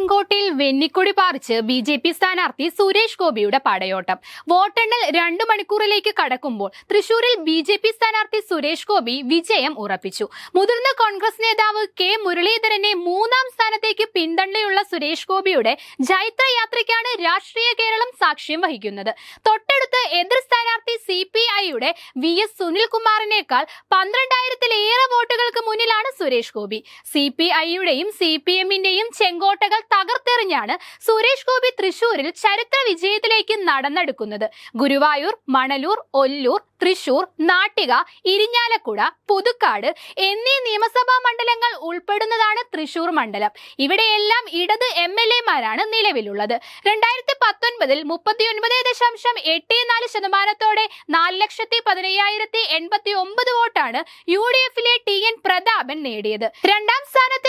ചെങ്കോട്ടയിൽ വെന്നിക്കൊടി പാറിച്ച് ബി ജെ പി സ്ഥാനാർത്ഥി സുരേഷ് ഗോപിയുടെ പടയോട്ടം. വോട്ടെണ്ണൽ രണ്ടു മണിക്കൂറിലേക്ക് കടക്കുമ്പോൾ തൃശൂരിൽ ബി ജെ പി സ്ഥാനാർത്ഥി സുരേഷ് ഗോപി വിജയം ഉറപ്പിച്ചു. മുതിർന്ന കോൺഗ്രസ് നേതാവ് കെ മുരളീധരനെ മൂന്നാം സ്ഥാനത്തേക്ക് പിന്തള്ളയുള്ള സുരേഷ് ഗോപിയുടെ ജൈത്രയാത്രയ്ക്കാണ് രാഷ്ട്രീയ കേരളം സാക്ഷ്യം വഹിക്കുന്നത്. തൊട്ടടുത്ത് എതിർ സ്ഥാനാർത്ഥി സി പി ഐയുടെ വി എസ് സുനിൽകുമാറിനേക്കാൾ പന്ത്രണ്ടായിരത്തിലേറെ വോട്ടുകൾക്ക് മുന്നിലാണ് സുരേഷ് ഗോപി. സി പി ഐയുടെയും സി പി എമ്മിന്റെയും ചെങ്കോട്ടകൾ തകർത്തെറിഞ്ഞാണ് സുരേഷ് ഗോപി തൃശൂരിൽ ചരിത്ര വിജയത്തിലേക്ക് നടന്നെടുക്കുന്നത്. ഗുരുവായൂർ മണലൂർ ഒല്ലൂർ തൃശൂർ നാട്ടിക ഇരിഞ്ഞാലക്കുട പുതുക്കാട് എന്നീ നിയമസഭാ മണ്ഡലങ്ങൾ ഉൾപ്പെടുന്നതാണ് തൃശൂർ മണ്ഡലം. ഇവിടെയെല്ലാം ഇടത് എം എൽ എമാരാണ് നിലവിലുള്ളത്. രണ്ടായിരത്തി പത്തൊൻപതിൽ മുപ്പത്തിയൊൻപത് ദശാംശം എട്ട് നാല് ശതമാനത്തോടെ നാല് ലക്ഷത്തി പതിനയ്യായിരത്തി എൺപത്തി ഒമ്പത് വോട്ടാണ് യു ഡി എഫിലെ ടി എൻ പ്രതാപൻ നേടിയത്. രണ്ടാം സ്ഥാനത്തെത്തിയ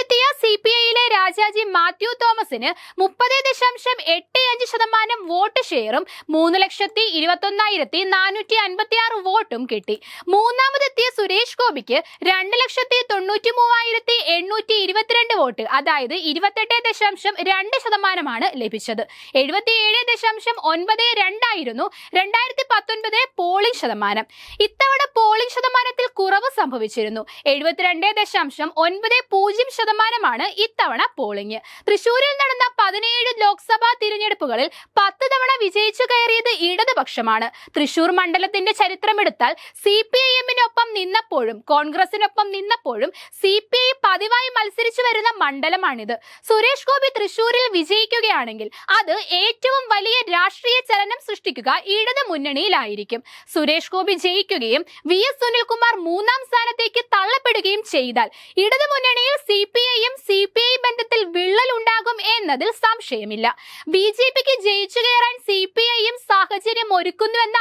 സി പി ഐയിലെ രാജാജി മാത്യു തോമസിന് മുപ്പത് ദശാംശം എട്ട് അഞ്ച് ശതമാനം വോട്ട് ഷെയറും മൂന്ന് ലക്ഷത്തി ഇരുപത്തൊന്നായിരത്തി നാനൂറ്റി അൻപത്തി ആറ് വോട്ടും കിട്ടി. മൂന്നാമതെത്തിയ സുരേഷ് ഗോപിക്ക് രണ്ട് ലക്ഷത്തി തൊണ്ണൂറ്റി മൂവായിരത്തി എണ്ണൂറ്റി ഇരുപത്തിരണ്ട് വോട്ട് അതായത് ഇരുപത്തെട്ട് ദശാംശം രണ്ട് ശതമാനമാണ് ലഭിച്ചത്. എഴുപത്തിയേഴ് ദശാംശം ഒൻപത് രണ്ടായിരുന്നു രണ്ടായിരത്തി പത്തൊൻപത് പോളിംഗ് ശതമാനം. ഇത്തവണ പോളിംഗ് ശതമാനത്തിൽ കുറവ് സംഭവിച്ചിരുന്നു. എഴുപത്തിരണ്ട് ദശാംശം ഒൻപത് പൂജ്യം ശതമാനമാണ് ഇത്തവണ പോളിംഗ് തൃശൂരിൽ നടന്ന പതിനേഴ് ലോക്സഭാ തിരഞ്ഞെടുപ്പുകളിൽ പത്ത് തവണ വിജയിച്ചു കയറിയത് ഇടതുപക്ഷമാണ്. തൃശൂർ മണ്ഡലത്തിന്റെ ചരിത്രമെടുത്താൽ സി പി ഐ എമ്മിനൊപ്പം നിന്നപ്പോഴും കോൺഗ്രസിനൊപ്പം നിന്നപ്പോഴും സി പി ഐ പതിവായി മത്സരിച്ചു വരുന്ന മണ്ഡലമാണിത്. സുരേഷ് ഗോപി തൃശൂരിൽ വിജയിക്കുകയാണെങ്കിൽ അത് ഏറ്റവും വലിയ രാഷ്ട്രീയ ചലനം സൃഷ്ടിക്കുക ഇടത് മുന്നണിയിലായിരിക്കും. സുരേഷ് ഗോപി ജയിക്കുകയും വി എസ് സുനിൽകുമാർ മൂന്നാം സ്ഥാനത്തേക്ക് തള്ളപ്പെടുകയും ചെയ്താൽ ഇടതു മുന്നണിയിൽ സി പി ഐയും സി പി ഐ ബന്ധത്തിൽ വിള്ളൽ ഉണ്ടാകും എന്നതിൽ സംശയമില്ല. ബി ജെ പിക്ക് ജയിച്ചു കയറാൻ സി പി ഐയും സാഹചര്യം ഒരുക്കുന്നുവെന്ന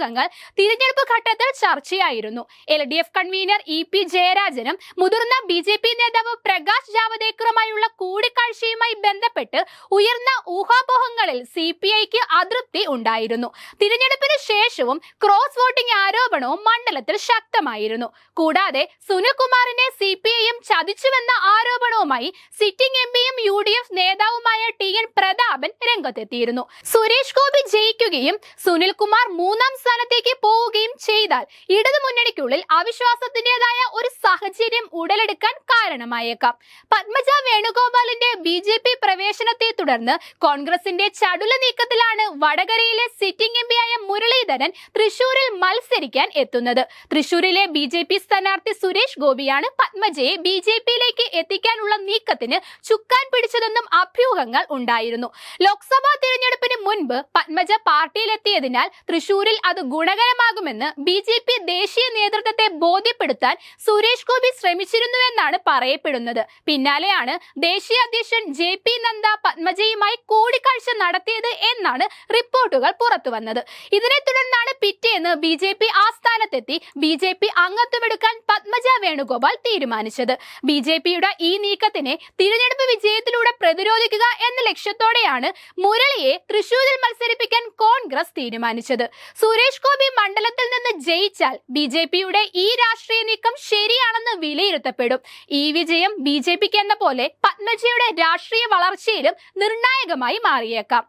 അഭ്യൂഹങ്ങൾ തിരഞ്ഞെടുപ്പ് ഘട്ടത്തിൽ ചർച്ചയായിരുന്നു. L D F convener E P ജയരാജനും മുതിർന്ന ബി ജെ പി നേതാവ് പ്രകാശ് ജാവദേക്കറുമായുള്ള കൂടിക്കാഴ്ചയുമായി ബന്ധപ്പെട്ട് ഉയർന്ന ഊഹാപോഹങ്ങളിൽ സി പി ഐക്ക് അതൃപ്തി ഉണ്ടായിരുന്നു. തിരഞ്ഞെടുപ്പിന് ശേഷവും ക്രോസ് വോട്ടിംഗ് ആരോപണവും മണ്ഡലത്തിൽ ശക്തമായിരുന്നു. കൂടാതെ സുനിൽകുമാറിനെ സി പി ഐയും ചതിച്ചുവെന്ന ആരോപണവുമായി സിറ്റിംഗ് എം പിയും യു ഡി എഫ് നേതാവുമായ ടി എൻ പ്രതാപൻ രംഗത്തെത്തിയിരുന്നു. സുരേഷ് ഗോപി ജയിക്കുകയും സുനിൽകുമാർ മൂന്നാം സ്ഥാനത്തേക്ക് പോവുകയും ചെയ്താൽ ഇടതു മുന്നണിക്കുള്ളിൽ അവിശ്വാസത്തിന്റേതായ ഒരു സാഹചര്യം ഉടലെടുക്കാൻ കാരണമായേക്കാം. പത്മജ വേണുഗോപാലിന്റെ ബി ജെ പി പ്രവേശനത്തെ തുടർന്ന് കോൺഗ്രസിന്റെ ചടുല നീക്കത്തിലാണ് വടകരയിലെ സിറ്റിംഗ് എം ആയ മുരളീധരൻ തൃശൂരിൽ മത്സരിക്കാൻ എത്തുന്നത്. തൃശൂരിലെ ബി ജെ പി സ്ഥാനാർത്ഥി സുരേഷ് ഗോപിയാണ് പത്മജയെ ബി ജെ പിയിലേക്ക് എത്തിക്കാനുള്ള നീക്കത്തിന് ചുക്കാൻ പിടിച്ചതെന്നും അഭ്യൂഹങ്ങൾ ഉണ്ടായിരുന്നു. ലോക്സഭാ തിരഞ്ഞെടുപ്പിന് മുൻപ് പത്മജ പാർട്ടിയിലെത്തിയതിനാൽ തൃശൂരിൽ അത് ഗുണകരമാകുമെന്ന് ബി ജെ പി ദേശീയ നേതൃത്വത്തെ ബോധ്യപ്പെടുത്താൻ സുരേഷ് ഗോപി ശ്രമിച്ചിരുന്നുവെന്നാണ് പറയപ്പെടുന്നത്. പിന്നാലെയാണ് ദേശീയ അധ്യക്ഷൻ ജെ പി നന്ദ പത്മജയുമായി കൂടിക്കാഴ്ച നടത്തിയത് എന്നാണ് റിപ്പോർട്ടുകൾ പുറത്തുവന്നത് ഇതിനെ തുടർന്നാണ് പിറ്റേന്ന് ബി ജെ പി ആസ്ഥാനത്തെത്തി ബി ജെ പി അംഗത്വമെടുക്കാൻ പത്മജ വേണുഗോപാൽ തീരുമാനിച്ചത്. ബി ജെ പിയുടെ ഈ നീക്കത്തിനെ തിരഞ്ഞെടുപ്പ് വിജയത്തിലൂടെ പ്രതിരോധിക്കുക എന്ന ലക്ഷ്യത്തോടെയാണ് മുരളിയെ തൃശൂരിൽ മത്സരിപ്പിക്കാൻ കോൺഗ്രസ് തീരുമാനിച്ചത്. സുരേഷ് ഗോപി മണ്ഡലത്തിൽ നിന്ന് ജയിച്ചാൽ ബി ജെ പിയുടെ ഈ രാഷ്ട്രീയ നീക്കം ശരിയാണെന്ന് വിലയിരുത്തപ്പെടും. ഈ വിജയം ബി ജെ പിക്ക് എന്ന പോലെ പത്മജിയുടെ രാഷ്ട്രീയ വളർച്ചയിലും നിർണായകമായി മാറിയേക്കാം.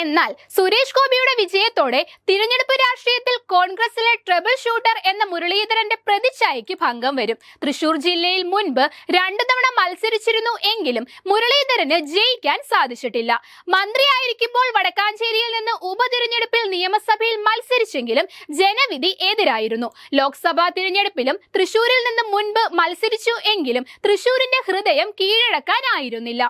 എന്നാൽ സുരേഷ് ഗോപിയുടെ വിജയത്തോടെ തിരഞ്ഞെടുപ്പ് രാഷ്ട്രീയത്തിൽ കോൺഗ്രസിലെ ട്രബിൾ ഷൂട്ടർ എന്ന മുരളീധരന്റെ പ്രതിച്ഛായയ്ക്ക് ഭംഗം വരും. തൃശൂർ ജില്ലയിൽ മുൻപ് രണ്ടു തവണ മത്സരിച്ചിരുന്നു എങ്കിലും മുരളീധരന് ജയിക്കാൻ സാധിച്ചിട്ടില്ല. മന്ത്രിയായിരിക്കുമ്പോൾ വടക്കാഞ്ചേരിയിൽ നിന്ന് ഉപതിരഞ്ഞെടുപ്പിൽ നിയമസഭയിൽ മത്സരിച്ചെങ്കിലും ജനവിധി എതിരായിരുന്നു. ലോക്സഭാ തിരഞ്ഞെടുപ്പിലും തൃശൂരിൽ നിന്ന് മുൻപ് മത്സരിച്ചു എങ്കിലും തൃശൂരിന്റെ ഹൃദയം കീഴടക്കാനായിരുന്നില്ല.